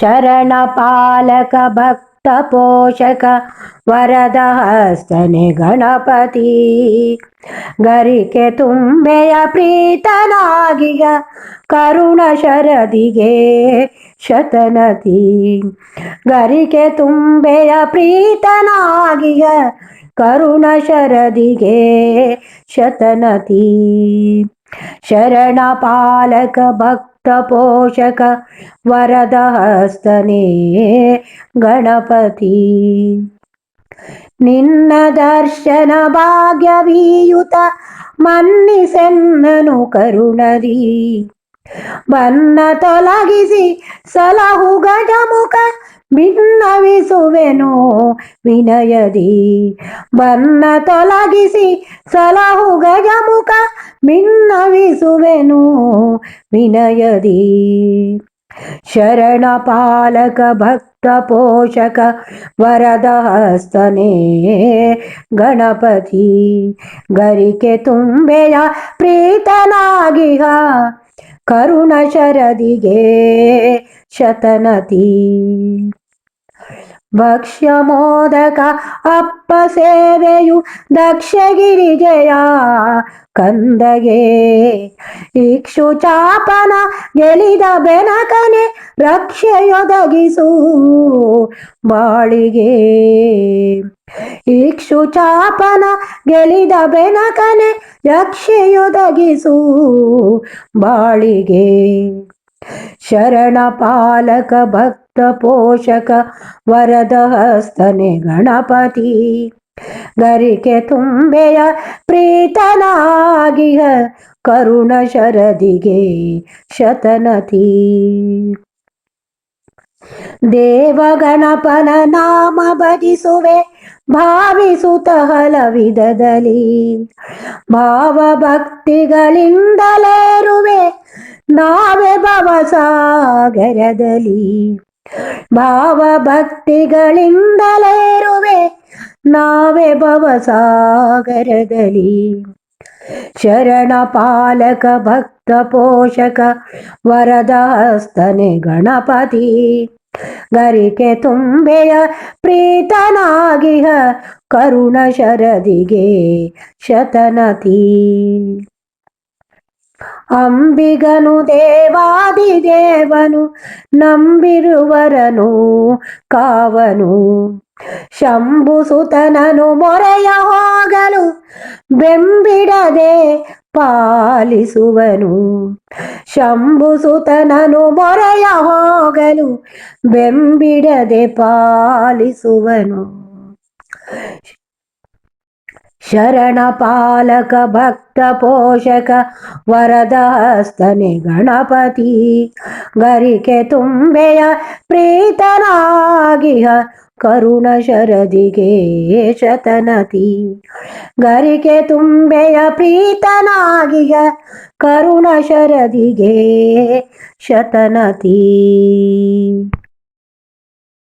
ಶರಣ ಪಾಲಕ ಭಕ್ತ ಪೋಷಕ ವರದ ಹಸ್ತನೆ ಗಣಪತಿ ಗರಿಕೆ ತುಂಬೆಯ ಪ್ರೀತನಾಗಿಯ ಕರುಣ ಶರದಿಗೆ ಶತನತಿ ಗರಿಕೆ ತುಂಬೆಯ ಪ್ರೀತನಾಗಿಯ ಕರುಣ ಶರದಿಗೆ ಶತನತಿ ಶರಣ ಪಾಲಕ ಭಕ್ತ ಪೋಷಕ ವರದ ಹಸ್ತನೇ ಗಣಪತಿ. ನಿನ್ನ ದರ್ಶನ ಭಾಗ್ಯವೀಯುತ ಮನ್ನಿಸೆನ್ನನು ಕರುಣದಿ ಬನ್ನ ತೊಲಗಿಸಿ ಸಲಹು ಗಜಮುಖ ಭಿನ್ನವಿಸುವೆನು ವಿನಯದಿ. ಬನ್ನ ತೊಲಗಿಸಿ ಸಲಹು ಗಜಮುಖ ಭಿನ್ನವಿಸುವೆನು ವಿನಯದಿ. ಶರಣ ಪಾಲಕ ಭಕ್ತ ಪೋಷಕ ವರದ ಹಸ್ತನೇ ಗಣಪತಿ. ಗರಿಕೆ ತುಂಬೆಯ ಪ್ರೀತನಾಗಿಹ ಕರುಣ ಶರದಿಗೆ ಶತನತಿ. ಭಕ್ಷ್ಯ ಮೋದಕ ಅಪ್ಪ ಸೇವೆಯು ದಕ್ಷಗಿರಿಗೆಯ ಕಂದಗೆ. ಇಕ್ಷು ಚಾಪನ ಗೆಲಿದ ಬೆನಕನೆ ರಕ್ಷೆಯೊದಗಿಸು ಬಾಳಿಗೆ. ಇಕ್ಷು ಚಾಪನ ಗೆಲಿದ ಬೆನಕನೆ ರಕ್ಷೆಯೊದಗಿಸು ಬಾಳಿಗೆ. ಶರಣ ಪಾಲಕ ಭಕ್ತ, ಪೋಷಕ ವರದ ಹಸ್ತನೆ ಗಣಪತಿ. ಗರಿಕೆ ತುಂಬೆಯ ಪ್ರೀತನಾಗಿಹ, ಕರುಣ ಶರದಿಗೆ ಶತನತಿ. ದೇವ ಗಣಪನ ನಾಮ ಭಜಿಸುವೆ ಭಾವಿಸುತ್ತ ಹಲವಿಧದಲ್ಲಿ ಭಾವ ನಾವೇ ಭವಸಾಗರದಲ್ಲಿ ಭಾವ ಭಕ್ತಿಗಳಿಂದಲೇರುವೆ ನಾವೇ ಭವಸಾಗರದಲ್ಲಿ ಶರಣ ಪಾಲಕ, ಭಕ್ತ ಪೋಷಕ, ವರದ ಹಸ್ತನೆ ಗಣಪತಿ. ಗರಿಕೆ ತುಂಬೆಯ ಪ್ರೀತನಾಗಿಹ, ಕರುಣ ಶರದಿಗೆ ಶತನತಿ. ಅಂಬಿಗನು ದೇವಾದಿ ದೇವನು, ನಂಬಿರುವರನು ಕಾವನು. ಶಂಭುಸುತನನು ಮೊರೆಯ ಹೋಗಲು, ಬೆಂಬಿಡದೆ ಪಾಲಿಸುವನು. ಶಂಭುಸುತನನು ಮೊರೆಯ ಹೋಗಲು, ಬೆಂಬಿಡದೆ ಪಾಲಿಸುವನು. ಶರಣ ಪಾಲಕ ಭಕ್ತ ಪೋಷಕ ವರದ ಹಸ್ತನೆ ಗಣಪತಿ ಗರಿಕೆ ತುಂಬೆಯ ಪ್ರೀತನಾಗಿಹ ಕರುಣ ಶರದಿಗೆ ಶತನತಿ ಗರಿಕೆ ತುಂಬೆಯ ಪ್ರೀತನಾಗಿಹ ಕರುಣ ಶರದಿಗೆ ಶತನತಿ